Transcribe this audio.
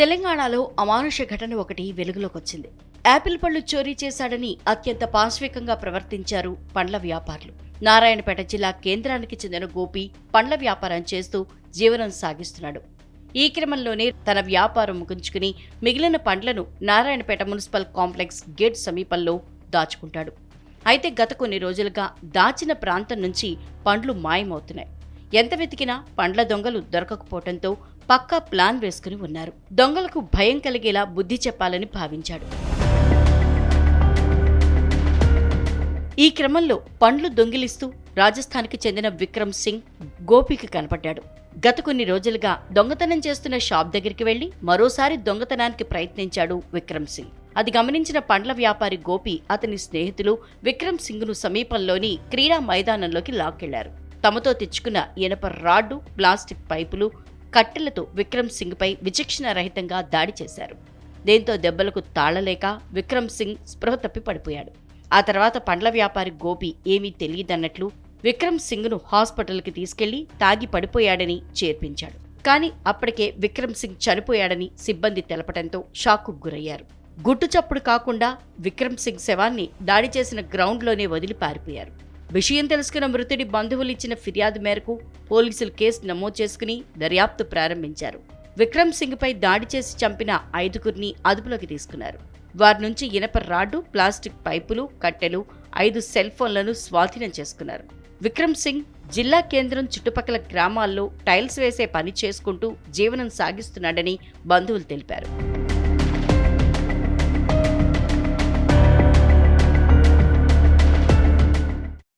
తెలంగాణలో అమానుష ఘటన ఒకటి వెలుగులోకి వచ్చింది యాపిల్ పళ్ళు చోరీ చేశాడని అత్యంత పాశ్వికంగా ప్రవర్తించారు పండ్ల వ్యాపారులు. నారాయణపేట జిల్లా కేంద్రానికి చెందిన గోపి పండ్ల వ్యాపారం చేస్తూ జీవనం సాగిస్తున్నాడు. ఈ క్రమంలోనే తన వ్యాపారం ముగించుకుని మిగిలిన పండ్లను నారాయణపేట మున్సిపల్ కాంప్లెక్స్ గేట్ సమీపంలో దాచుకుంటాడు. అయితే గత కొన్ని రోజులుగా దాచిన ప్రాంతం నుంచి పండ్లు మాయమవుతున్నాయి. ఎంత వెతికినా పండ్ల దొంగలు దొరకకపోవడంతో పక్కా ప్లాన్ వేసుకుని ఉన్నారు. దొంగలకు భయం కలిగేలా బుద్ధి చెప్పాలని భావించాడు. ఈ క్రమంలో పండ్లు దొంగిలిస్తూ రాజస్థాన్కి చెందిన విక్రమ్ సింగ్ గోపికి కనపడ్డాడు. గత కొన్ని రోజులుగా దొంగతనం చేస్తున్న షాప్ దగ్గరికి వెళ్ళి మరోసారి దొంగతనానికి ప్రయత్నించాడు విక్రమ్ సింగ్. అది గమనించిన పండ్ల వ్యాపారి గోపి అతని స్నేహితులు విక్రమ్ సింగ్ను సమీపంలోని క్రీడా మైదానంలోకి లాక్కెళ్ళారు. తమతో తెచ్చుకున్న ఇనప రాడ్డు ప్లాస్టిక్ పైపులు కట్టెలతో విక్రమ్ సింగ్పై విచక్షణ రహితంగా దాడి చేశారు. దీంతో దెబ్బలకు తాళలేక విక్రమ్ సింగ్ స్పృహ తప్పి పడిపోయాడు. ఆ తర్వాత పండ్ల వ్యాపారి గోపి ఏమీ తెలియదన్నట్లు విక్రమ్ సింగ్ను హాస్పిటల్కి తీసుకెళ్ళి తాగి పడిపోయాడని చేర్పించాడు. కానీ అప్పటికే విక్రమ్ సింగ్ చనిపోయాడని సిబ్బంది తెలపడంతో షాక్కు గురయ్యారు. గుట్టు చప్పుడు కాకుండా విక్రమ్ సింగ్ శవాన్ని దాడి చేసిన గ్రౌండ్లోనే వదిలి పారిపోయారు. విషయం తెలుసుకున్న మృతుడి బంధువులు ఇచ్చిన ఫిర్యాదు మేరకు పోలీసులు కేసు నమోదు చేసుకుని దర్యాప్తు ప్రారంభించారు. విక్రమ్ సింగ్పై దాడి చేసి చంపిన ఐదుగురిని అదుపులోకి తీసుకున్నారు. వారి నుంచి ఇనప రాడ్డు ప్లాస్టిక్ పైపులు కట్టెలు ఐదు సెల్ ఫోన్లను స్వాధీనం చేసుకున్నారు. విక్రమ్ సింగ్ జిల్లా కేంద్రం చుట్టుపక్కల గ్రామాల్లో టైల్స్ వేసే పని చేసుకుంటూ జీవనం సాగిస్తున్నాడని బంధువులు తెలిపారు.